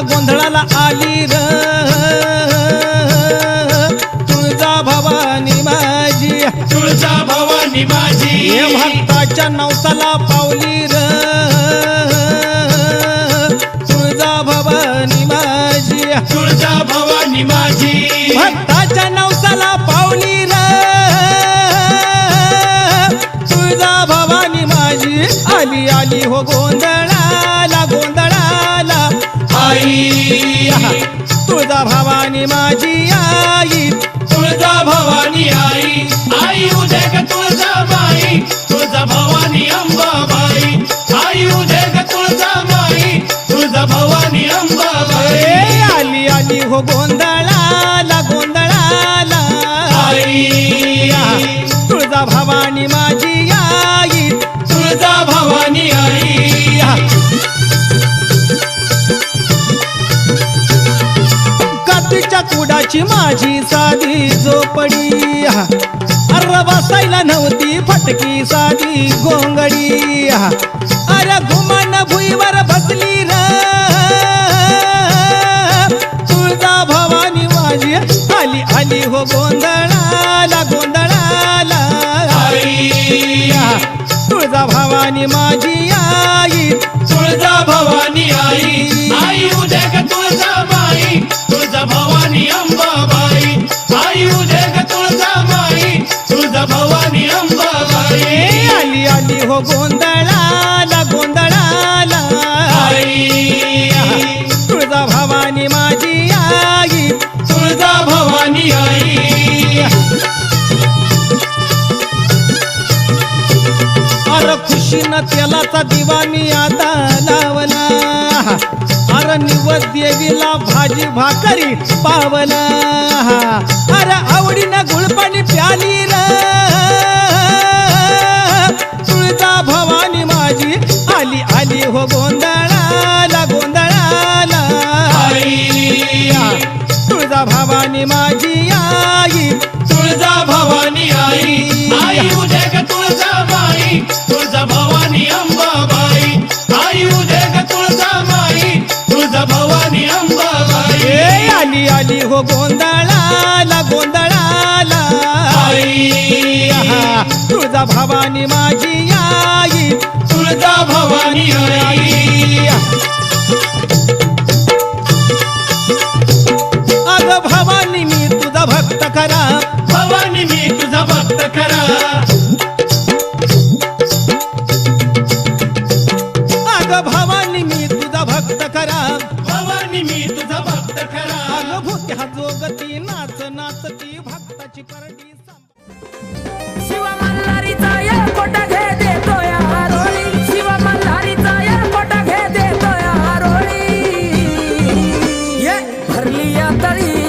गोंधळाला आली र. तुळजा भवानी माझी. तुळजा भवानी माझी. हे भक्ताच्या नवसाला पावली र. तुळजा भवानी माझी. तुळजा भवानी माझी. भक्ताच्या उदे ग तुळजा माई तुळजा भवानी अंबाबाई. आई उदे ग तुळजा माई तुळजा भवानी अंबाबाई. आली आली हो गोंधळाला गोंधळाला. आई. तुळजा भवानी कुडाची माझी साधी झोपडी. अरे बसायला नव्हती फटकी साधी गोंगडी. अरे घुमान भुईवर बसली र. तुळजा भवानी माझी आली आली हो गोंधळाला गोंधळाला. तुळजा भवानी माझी गोंधळाला गोंधळाला. आई तुळजा भवानी माझी आई तुळजा भवानी आई. अरे खुशीनं तेलाचा दिवा मी आता लावला. अरे निवद देवीला भाजी भाकरी पावला. अरे आवडीनं गुळपाणी प्याली हो गोंधळाला गोंधळाला. आई तुळजा भवानी माझी आई. तुळजा भवानी आई. आई उदे ग तुळजा माई तुळजा भवानी अंबाबाई. आई उदे ग तुळजा माई तुळजा भवानी अंबाबाई. ए आली आली हो गोंधळाला गोंधळाला. आई तुळजा भवानी माझी आई. तुळजा भवानी भक्त करा. भवानी मी तुझा भक्त खरा. अग भवानी मी तुझा भक्त करा भवानी मी तुझा भक्त खरा. अग भूत्या जोगती नाच नाचती भक्ताची करडी सांभ- शिव मल्हारीचा या कोटा घे देतो या रोळी शिव मल्हारीचा या कोटा घे देतो या रोळी ये भरली या तळी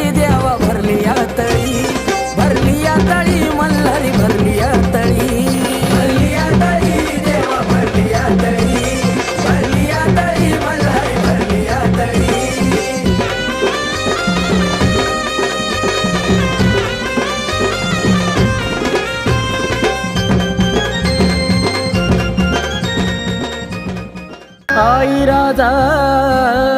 入らざ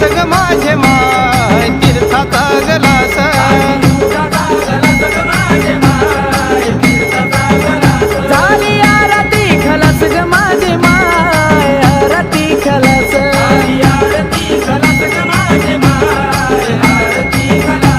जग माझे माय तीर्थाचा गलास झाली आरती खलास ग माझे माय आरती खलास. आरती माझे माय आरती खलास.